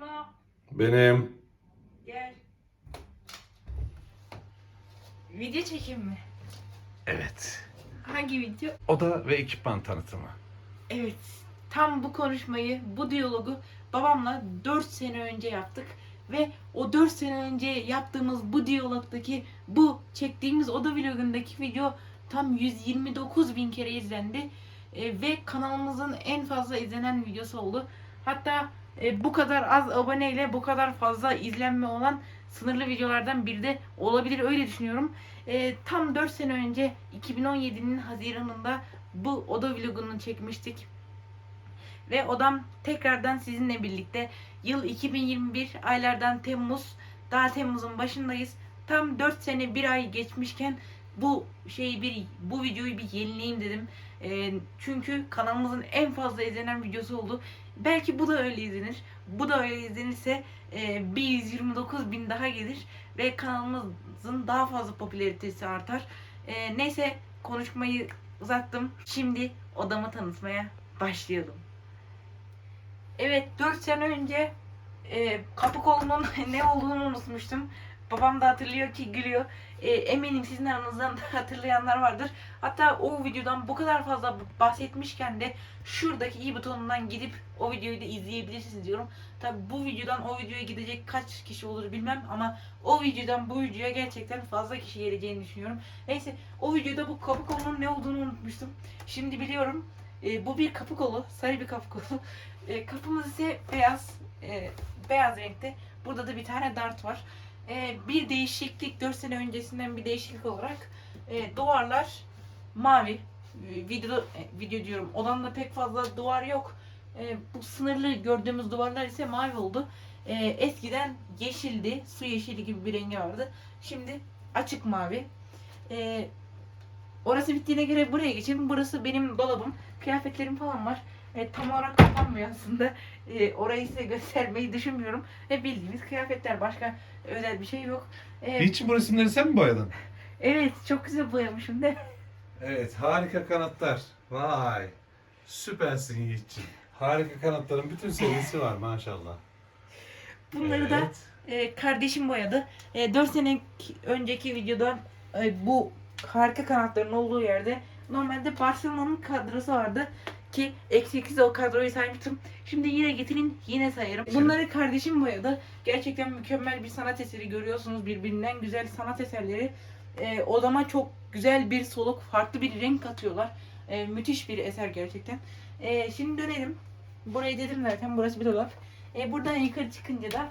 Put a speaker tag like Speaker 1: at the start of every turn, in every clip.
Speaker 1: O?
Speaker 2: Benim.
Speaker 1: Gel. Video çekeyim mi?
Speaker 2: Evet.
Speaker 1: Hangi video?
Speaker 2: Oda ve ekipman tanıtımı.
Speaker 1: Evet. Tam bu konuşmayı, bu diyalogu babamla 4 sene önce yaptık. Ve o 4 sene önce yaptığımız bu diyalogdaki, bu çektiğimiz oda vlogundaki video tam 129 bin kere izlendi. E, ve kanalımızın en fazla izlenen videosu oldu. Hatta e, bu kadar az aboneyle bu kadar fazla izlenme olan sınırlı videolardan biri de olabilir öyle düşünüyorum. E, tam 4 sene önce 2017'nin Haziran'ında bu oda vlogunu çekmiştik. Ve odam tekrardan sizinle birlikte yıl 2021 aylardan Temmuz daha Temmuz'un başındayız. Tam 4 sene 1 ay geçmişken bu şeyi bir bu videoyu bir yenileyim dedim. E, çünkü kanalımızın en fazla izlenen videosu oldu. Belki bu da öyle izlenir. Bu da öyle izlenirse e, bir 129 bin daha gelir ve kanalımızın daha fazla popülaritesi artar. E, neyse konuşmayı uzattım. Şimdi odamı tanıtmaya başlayalım. Evet 4 sene önce e, kapı kolunun ne olduğunu unutmuştum. Babam da hatırlıyor ki gülüyor. E, eminim sizin aranızdan da hatırlayanlar vardır. Hatta o videodan bu kadar fazla bahsetmişken de şuradaki i butonundan gidip o videoyu da izleyebilirsiniz diyorum. Tabi bu videodan o videoya gidecek kaç kişi olur bilmem ama o videodan bu videoya gerçekten fazla kişi geleceğini düşünüyorum. Neyse o videoda bu kapı kolunun ne olduğunu unutmuştum. Şimdi biliyorum. E, bu bir kapı kolu. Sarı bir kapı kolu. E, kapımız ise beyaz. e, beyaz renkte. Burada da bir tane dart var. E, bir değişiklik 4 sene öncesinden bir değişiklik olarak e, duvarlar mavi. E, video e, video diyorum. Odamda pek fazla duvar yok. E, bu sınırlı gördüğümüz duvarlar ise mavi oldu. E, eskiden yeşildi. Su yeşili gibi bir rengi vardı. Şimdi açık mavi. E, orası bittiğine göre buraya geçelim. Burası benim dolabım. Kıyafetlerim falan var. E, tam olarak kapanmıyor aslında. E, orayı size göstermeyi düşünmüyorum. Ve bildiğimiz kıyafetler. Başka özel bir şey yok. E,
Speaker 2: Hiç bu resimleri sen mi boyadın?
Speaker 1: evet çok güzel boyamışım mi?
Speaker 2: Evet harika kanatlar. Vay. Süpersin Yiğit'ciğim. Harika kanatların bütün serisi var maşallah.
Speaker 1: Bunları da
Speaker 2: Evet.
Speaker 1: e, kardeşim boyadı. E, 4 sene önceki videoda e, bu harika kanatların olduğu yerde normalde Barcelona'nın kadrosu vardı ki eksi ikisi o kadroyu saymıştım. Şimdi yine getirin yine sayarım. Bunları kardeşim boyadı. Gerçekten mükemmel bir sanat eseri görüyorsunuz birbirinden güzel sanat eserleri. E, odama çok güzel bir soluk, farklı bir renk katıyorlar. E, müthiş bir eser gerçekten. E, şimdi dönelim. Burayı dedim zaten burası bir dolap. E, buradan yukarı çıkınca da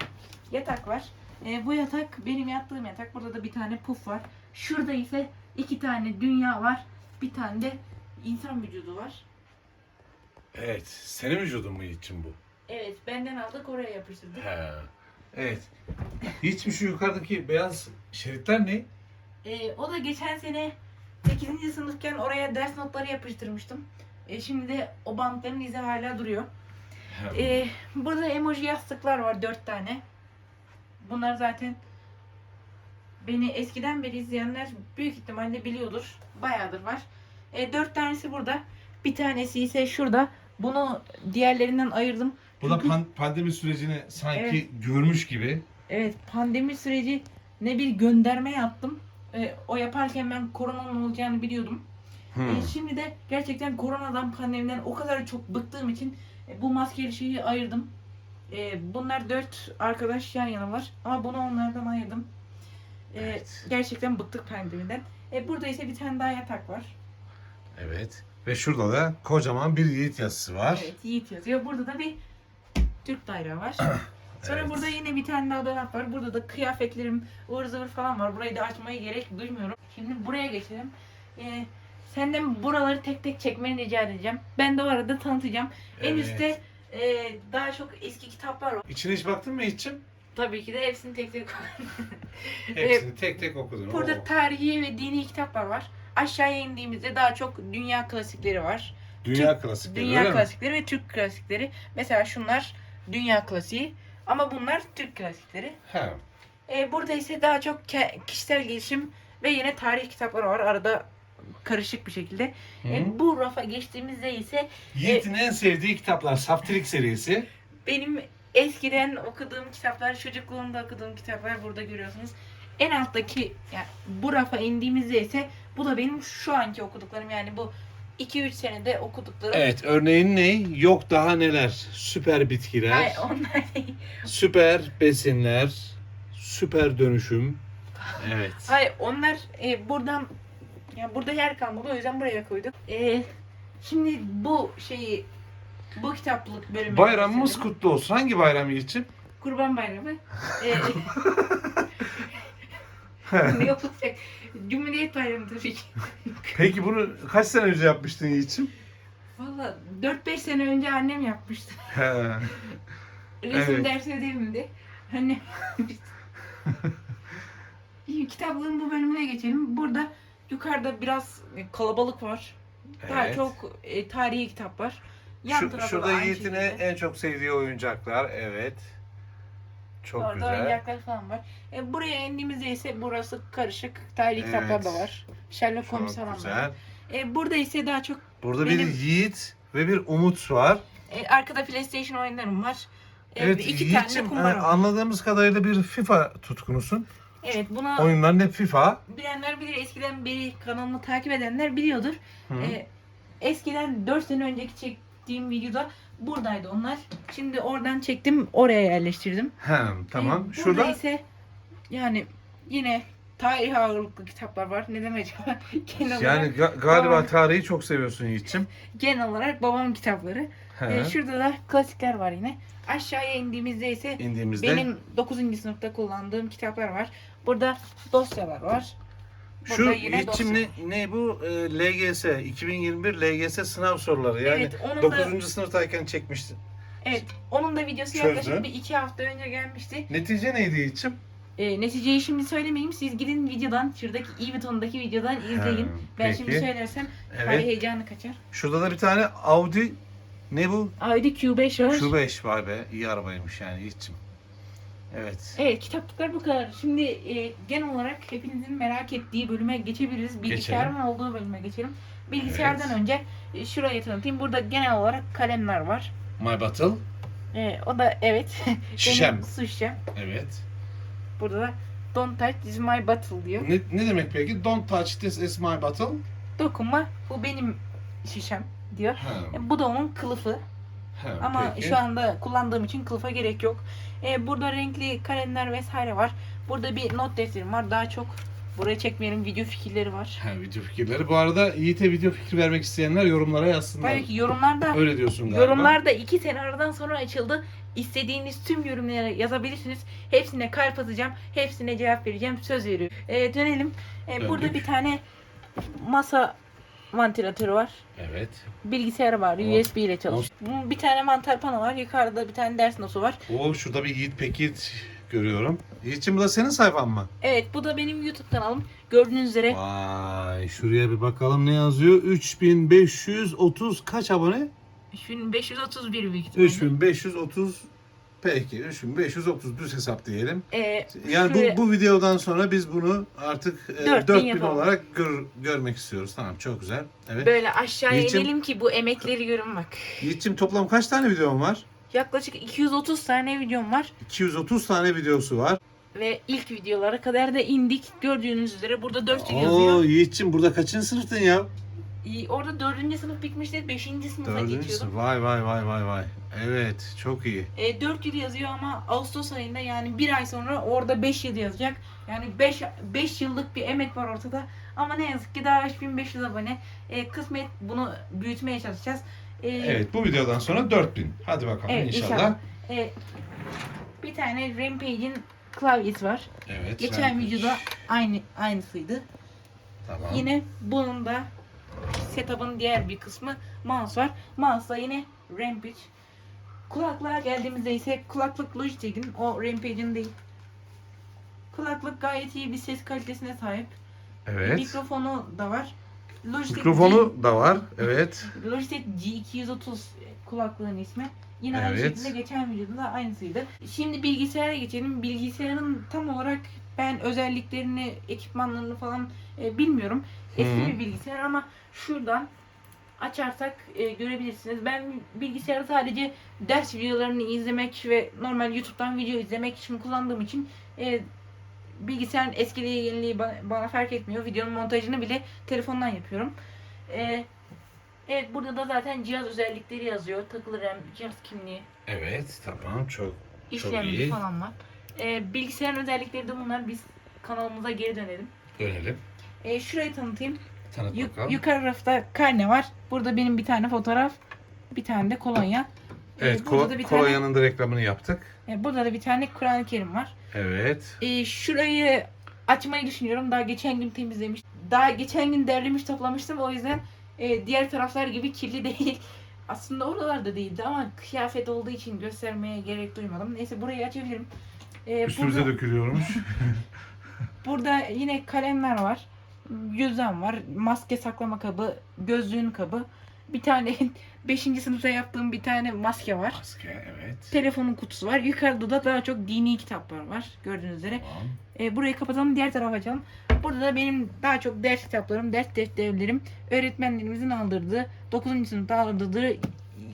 Speaker 1: yatak var. E, bu yatak benim yattığım yatak. Burada da bir tane puf var. Şurada ise iki tane dünya var. Bir tane de insan vücudu var.
Speaker 2: Evet. Senin vücudun mu Yiğit'ciğim bu?
Speaker 1: Evet benden aldık oraya yapıştırdık.
Speaker 2: He. Evet. Yiğit'ciğim şu yukarıdaki beyaz şeritler ne?
Speaker 1: E, o da geçen sene 8. sınıfken oraya ders notları yapıştırmıştım. E, şimdi de o bantların izi hala duruyor.
Speaker 2: He.
Speaker 1: E, burada emoji yastıklar var dört tane. Bunlar zaten beni eskiden beri izleyenler büyük ihtimalle biliyordur. Bayağıdır var. E, dört tanesi burada. Bir tanesi ise şurada. Bunu diğerlerinden ayırdım.
Speaker 2: Bu da
Speaker 1: Çünkü-
Speaker 2: pan- pandemi sürecini sanki görmüş gibi.
Speaker 1: Evet pandemi süreci ne bir gönderme yaptım. E, o yaparken ben koronanın olacağını biliyordum.
Speaker 2: Hmm.
Speaker 1: E, şimdi de gerçekten koronadan pandemiden o kadar çok bıktığım için e, bu maskeli şeyi ayırdım. E, bunlar dört arkadaş yan yana var ama bunu onlardan ayırdım. E,
Speaker 2: Evet.
Speaker 1: Gerçekten bıktık pandemiden. E, burada ise bir tane daha yatak var.
Speaker 2: Evet. Ve şurada da kocaman bir Yiğit yazısı var.
Speaker 1: Evet Yiğit yazıyor. Burada da bir Türk bayrağı var. Sonra
Speaker 2: Evet.
Speaker 1: burada yine bir tane daha dolap var. Burada da kıyafetlerim, ıvır zıvır falan var. Burayı da açmaya gerek duymuyorum. Şimdi buraya geçelim. Ee, senden buraları tek tek çekmeni rica edeceğim. Ben de o arada tanıtacağım. En
Speaker 2: Evet.
Speaker 1: üstte e, daha çok eski kitaplar var.
Speaker 2: İçine hiç baktın mı Yiğit'ciğim?
Speaker 1: Tabii ki de hepsini tek tek
Speaker 2: Hepsini tek tek okudun.
Speaker 1: Burada
Speaker 2: Oo.
Speaker 1: tarihi ve dini kitaplar var. Aşağıya indiğimizde daha çok dünya klasikleri var.
Speaker 2: Dünya klasikleri
Speaker 1: Dünya
Speaker 2: öyle mi?
Speaker 1: klasikleri ve Türk klasikleri. Mesela şunlar dünya klasiği ama bunlar Türk klasikleri.
Speaker 2: He.
Speaker 1: E, burada ise daha çok kişisel gelişim ve yine tarih kitapları var arada karışık bir şekilde.
Speaker 2: Hı.
Speaker 1: E, bu rafa geçtiğimizde ise
Speaker 2: Yiğit'in en sevdiği kitaplar Saftirik serisi.
Speaker 1: benim eskiden okuduğum kitaplar, çocukluğumda okuduğum kitaplar burada görüyorsunuz. En alttaki yani bu rafa indiğimizde ise bu da benim şu anki okuduklarım yani bu 2-3 senede okuduklarım.
Speaker 2: Evet örneğin ne? Yok daha neler? Süper bitkiler,
Speaker 1: Hayır, onlar değil.
Speaker 2: süper besinler, süper dönüşüm. Evet.
Speaker 1: Hayır onlar e, buradan ya burada yer kalmadı o yüzden buraya koyduk. E, şimdi bu şeyi bu kitaplık bölümü
Speaker 2: Bayramımız kutlu olsun. Hangi bayram için?
Speaker 1: Kurban Bayramı. E, ne olacak? Cumhuriyet Bayramı tabii ki.
Speaker 2: Peki bunu kaç sene önce yapmıştın Yiğit'ciğim?
Speaker 1: Valla 4-5 sene önce annem yapmıştı.
Speaker 2: He.
Speaker 1: Resim
Speaker 2: Evet.
Speaker 1: dersi ödevimdi. Hani İyi, kitaplığın bu bölümüne geçelim. Burada yukarıda biraz kalabalık var. Daha
Speaker 2: Evet.
Speaker 1: çok e, tarihi kitap var. Yan
Speaker 2: Şu,
Speaker 1: tarafta da
Speaker 2: şurada
Speaker 1: aynı
Speaker 2: Yiğit'in
Speaker 1: şekilde.
Speaker 2: en çok sevdiği oyuncaklar. Evet. Çok
Speaker 1: Orada
Speaker 2: güzel.
Speaker 1: oyuncaklar falan var. E, buraya indiğimizde ise burası karışık. Tarihi kitaplar da
Speaker 2: Evet.
Speaker 1: var. Sherlock Holmes
Speaker 2: Çok
Speaker 1: falan
Speaker 2: güzel.
Speaker 1: var. E, burada ise daha çok
Speaker 2: Burada
Speaker 1: Benim-
Speaker 2: bir Yiğit ve bir Umut var.
Speaker 1: e, arkada PlayStation oyunlarım var. E,
Speaker 2: Evet
Speaker 1: ve iki tane de
Speaker 2: Yiğit'ciğim e,
Speaker 1: var.
Speaker 2: anladığımız kadarıyla bir FIFA tutkunusun.
Speaker 1: Evet buna
Speaker 2: Oyunların hep FIFA.
Speaker 1: bilenler bilir. Eskiden beri kanalımı takip edenler biliyordur.
Speaker 2: Hı.
Speaker 1: E, eskiden 4 sene önceki çektiğim videoda buradaydı onlar. Şimdi oradan çektim oraya yerleştirdim.
Speaker 2: He, tamam.
Speaker 1: E, burada
Speaker 2: Şurada
Speaker 1: ise yani yine tarih ağırlıklı kitaplar var. Neden acaba? Genel
Speaker 2: yani
Speaker 1: olarak,
Speaker 2: ga- galiba
Speaker 1: Aa.
Speaker 2: tarihi çok seviyorsun Yiğit'ciğim.
Speaker 1: genel olarak babamın kitapları.
Speaker 2: He.
Speaker 1: E, şurada da klasikler var yine. Aşağıya indiğimizde ise
Speaker 2: İndiğimizde
Speaker 1: benim 9. sınıfta kullandığım kitaplar var. Burada dosyalar var.
Speaker 2: Şu
Speaker 1: burada yine
Speaker 2: Yiğit'ciğim ne, bu? E, LGS 2021 LGS sınav soruları. Yani
Speaker 1: Evet, onun
Speaker 2: 9.
Speaker 1: da
Speaker 2: sınıftayken çekmiştin.
Speaker 1: evet, onun da videosu
Speaker 2: Çözdü.
Speaker 1: yaklaşık bir iki hafta önce gelmişti.
Speaker 2: Netice neydi Yiğit'ciğim?
Speaker 1: E, neticeyi şimdi söylemeyeyim. Siz gidin videodan, şuradaki i butonundaki videodan izleyin.
Speaker 2: He,
Speaker 1: ben
Speaker 2: peki.
Speaker 1: şimdi söylersem
Speaker 2: Evet.
Speaker 1: heyecanı kaçar.
Speaker 2: Şurada da bir tane Audi ne bu?
Speaker 1: Audi Q5 var.
Speaker 2: Q5 vay be iyi arabaymış yani Yiğit'ciğim. Evet.
Speaker 1: Evet kitaplıklar bu kadar. Şimdi e, genel olarak hepinizin merak ettiği bölüme geçebiliriz. Bilgisayarın olduğu bölüme geçelim. Bilgisayardan
Speaker 2: Evet.
Speaker 1: önce e, şurayı tanıtayım. Burada genel olarak kalemler var.
Speaker 2: My Battle.
Speaker 1: E, o da evet.
Speaker 2: Şişem.
Speaker 1: Su şişem.
Speaker 2: Evet.
Speaker 1: Burada da Don't touch is my bottle diyor.
Speaker 2: Ne, ne demek peki? Don't touch this is my bottle.
Speaker 1: Dokunma bu benim şişem diyor.
Speaker 2: Ha,
Speaker 1: E, bu da onun kılıfı.
Speaker 2: Ha,
Speaker 1: Ama
Speaker 2: peki.
Speaker 1: şu anda kullandığım için kılıfa gerek yok. E, burada renkli kalemler vesaire var. Burada bir not defterim var. Daha çok buraya çekmeyelim video fikirleri var.
Speaker 2: Ha, video fikirleri. Bu arada Yiğit'e video fikri vermek isteyenler yorumlara yazsınlar.
Speaker 1: Tabii ki yorumlarda
Speaker 2: Öyle diyorsun galiba.
Speaker 1: yorumlarda iki sene aradan sonra açıldı. İstediğiniz tüm yorumlara yazabilirsiniz. Hepsine kalp atacağım. Hepsine cevap vereceğim. Söz veriyorum. E, dönelim. E, burada
Speaker 2: Döndük.
Speaker 1: bir tane masa vantilatörü var.
Speaker 2: Evet.
Speaker 1: Bilgisayarı var.
Speaker 2: Oh.
Speaker 1: USB ile çalışıyor. Bir tane mantar pano var. Yukarıda bir tane ders notu var.
Speaker 2: Oo şurada bir Yiğit Pekit görüyorum. Yiğit'ciğim bu da senin sayfan mı?
Speaker 1: Evet bu da benim YouTube kanalım. Gördüğünüz üzere
Speaker 2: Vay şuraya bir bakalım ne yazıyor? 3530 kaç abone?
Speaker 1: 3531 büyük ihtimalle.
Speaker 2: 3530 Peki 3530 düz hesap diyelim.
Speaker 1: Ee,
Speaker 2: Yani
Speaker 1: şuraya-
Speaker 2: bu, bu videodan sonra biz bunu artık e,
Speaker 1: 4000
Speaker 2: 4000
Speaker 1: yapalım.
Speaker 2: olarak gör- görmek istiyoruz. Tamam çok güzel. Evet.
Speaker 1: böyle aşağıya
Speaker 2: Yiğit'cim-
Speaker 1: inelim ki bu emekleri görün bak.
Speaker 2: Yiğit'ciğim toplam kaç tane videom var?
Speaker 1: Yaklaşık 230 tane videom var.
Speaker 2: 230 tane videosu var.
Speaker 1: Ve ilk videolara kadar da indik. Gördüğünüz üzere burada 4 yıl
Speaker 2: Oo
Speaker 1: yazıyor.
Speaker 2: Yiğit'ciğim burada kaçıncı sınıftın ya?
Speaker 1: İyi, Orada 4. sınıf bitmişti. 5. sınıfa
Speaker 2: Dördüncü
Speaker 1: geçiyordum.
Speaker 2: sınıf. Vay vay vay vay vay. Evet çok iyi.
Speaker 1: E, 4 yıl yazıyor ama Ağustos ayında yani bir ay sonra orada 5 yıl yazacak. Yani 5 5 yıllık bir emek var ortada. Ama ne yazık ki daha 3500 abone. E, kısmet bunu büyütmeye çalışacağız. E,
Speaker 2: Evet bu videodan sonra 4000. Hadi bakalım
Speaker 1: Evet,
Speaker 2: inşallah.
Speaker 1: inşallah. e, bir tane Rampage'in klavyesi var.
Speaker 2: Evet.
Speaker 1: Geçen
Speaker 2: Rampage.
Speaker 1: videoda aynı aynısıydı.
Speaker 2: Tamam.
Speaker 1: Yine bunun da setup'ın diğer bir kısmı mouse var. Mouse'da yine Rampage. Kulaklığa geldiğimizde ise kulaklık Logitech'in o Rampage'in değil. Kulaklık gayet iyi bir ses kalitesine sahip.
Speaker 2: Evet.
Speaker 1: Mikrofonu da var. Logitech
Speaker 2: Mikrofonu da var. Evet.
Speaker 1: G, Logitech G230 kulaklığın ismi. Yine aynı
Speaker 2: Evet.
Speaker 1: şekilde geçen videoda da aynısıydı. Şimdi bilgisayara geçelim. Bilgisayarın tam olarak ben özelliklerini, ekipmanlarını falan e, bilmiyorum. Eski
Speaker 2: Hı.
Speaker 1: bir bilgisayar ama şuradan açarsak e, görebilirsiniz. Ben bilgisayarı sadece ders videolarını izlemek ve normal YouTube'dan video izlemek için kullandığım için e, bilgisayarın eskiliği yeniliği bana, bana fark etmiyor. Videonun montajını bile telefondan yapıyorum. E, evet burada da zaten cihaz özellikleri yazıyor. Takılı RAM, cihaz kimliği,
Speaker 2: Evet tamam çok
Speaker 1: işlemci
Speaker 2: iyi.
Speaker 1: falan var. E, bilgisayarın özellikleri de bunlar. Biz kanalımıza geri dönelim.
Speaker 2: dönelim.
Speaker 1: E, şurayı tanıtayım.
Speaker 2: Tanıt
Speaker 1: Yuk-
Speaker 2: bakalım.
Speaker 1: yukarı rafta karne var. Burada benim bir tane fotoğraf, bir tane de kolonya. E,
Speaker 2: evet
Speaker 1: burada da bir tane,
Speaker 2: kolonyanın da reklamını yaptık.
Speaker 1: e, burada da bir tane Kur'an-ı Kerim var.
Speaker 2: Evet.
Speaker 1: E, şurayı açmayı düşünüyorum. Daha geçen gün temizlemiş. Daha geçen gün derlemiş toplamıştım. O yüzden e, diğer taraflar gibi kirli değil. Aslında oralarda değildi ama kıyafet olduğu için göstermeye gerek duymadım. Neyse burayı açabilirim. E,
Speaker 2: Üstümüze
Speaker 1: burada,
Speaker 2: dökülüyormuş.
Speaker 1: burada yine kalemler var. Cüzdan var. Maske saklama kabı, gözlüğün kabı. Bir tane 5. sınıfta yaptığım bir tane maske var.
Speaker 2: Maske evet.
Speaker 1: Telefonun kutusu var. Yukarıda da daha çok dini kitaplar var. Gördüğünüz üzere.
Speaker 2: Tamam.
Speaker 1: E, burayı kapatalım diğer tarafa açalım. Burada da benim daha çok ders kitaplarım, ders defterlerim, öğretmenlerimizin aldırdığı, 9. sınıfta aldırdığı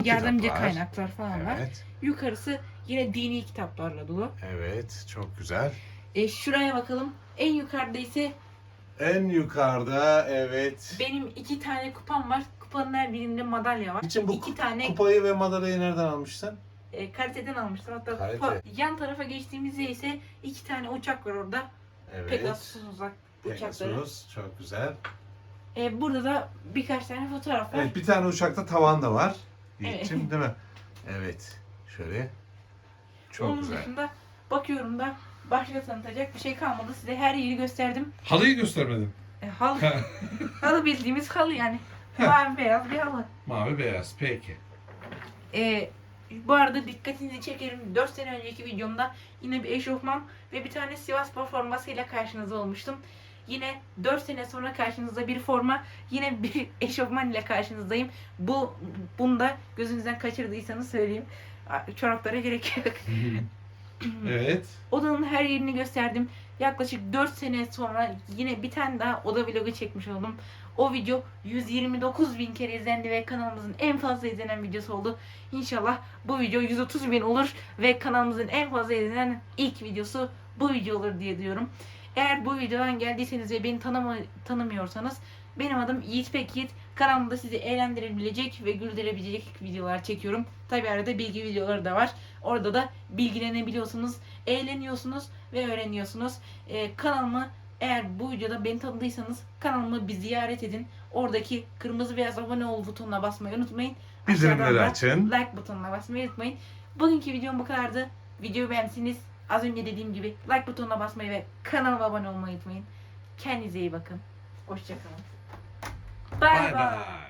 Speaker 1: yardımcı
Speaker 2: Kitaplar.
Speaker 1: kaynaklar falan var.
Speaker 2: Evet.
Speaker 1: Yukarısı yine dini kitaplarla dolu.
Speaker 2: Evet çok güzel.
Speaker 1: E, şuraya bakalım. En yukarıda ise
Speaker 2: En yukarıda evet.
Speaker 1: benim iki tane kupam var. Kupanın her birinde madalya var.
Speaker 2: İçin bu
Speaker 1: iki
Speaker 2: kup-
Speaker 1: tane
Speaker 2: kupayı ve madalyayı nereden almışsın?
Speaker 1: e, kaliteden almıştım. Hatta
Speaker 2: Kalite.
Speaker 1: kupa. Yan tarafa geçtiğimizde ise iki tane uçak var orada.
Speaker 2: Evet.
Speaker 1: Pegasus uzak uçakları.
Speaker 2: Pegasus çok güzel.
Speaker 1: E, burada da birkaç tane fotoğraf var.
Speaker 2: Evet bir tane uçakta tavan da var.
Speaker 1: Evet.
Speaker 2: Yiğit'cim değil mi? Evet. Şöyle. Çok
Speaker 1: Onun
Speaker 2: güzel.
Speaker 1: dışında bakıyorum da başka tanıtacak bir şey kalmadı. Size her yeri gösterdim.
Speaker 2: Halıyı göstermedim.
Speaker 1: E, halı, halı bildiğimiz halı yani. Mavi beyaz bir halı.
Speaker 2: Mavi beyaz peki.
Speaker 1: E, bu arada dikkatinizi çekerim. 4 sene önceki videomda yine bir eşofman ve bir tane Sivas Spor formasıyla karşınızda olmuştum. Yine 4 sene sonra karşınızda bir forma, yine bir eşofman ile karşınızdayım. Bu bunu da gözünüzden kaçırdıysanız söyleyeyim. Çoraplara gerek yok.
Speaker 2: evet.
Speaker 1: Odanın her yerini gösterdim. Yaklaşık 4 sene sonra yine bir tane daha oda vlogu çekmiş oldum. O video 129 bin kere izlendi ve kanalımızın en fazla izlenen videosu oldu. İnşallah bu video 130 bin olur ve kanalımızın en fazla izlenen ilk videosu bu video olur diye diyorum. Eğer bu videodan geldiyseniz ve beni tanıma, tanımıyorsanız benim adım Yiğit Pekyiğit. Kanalımda sizi eğlendirebilecek ve güldürebilecek videolar çekiyorum. Tabi arada bilgi videoları da var. Orada da bilgilenebiliyorsunuz, eğleniyorsunuz ve öğreniyorsunuz. Ee, kanalımı eğer bu videoda beni tanıdıysanız kanalımı bir ziyaret edin. Oradaki kırmızı beyaz abone ol butonuna basmayı unutmayın.
Speaker 2: Bildirimleri açın.
Speaker 1: Like butonuna basmayı unutmayın. Bugünkü videom bu kadardı. Videoyu beğendiyseniz az önce dediğim gibi like butonuna basmayı ve kanalıma abone olmayı unutmayın. Kendinize iyi bakın. Hoşçakalın.
Speaker 2: Bye
Speaker 1: bye.
Speaker 2: bye.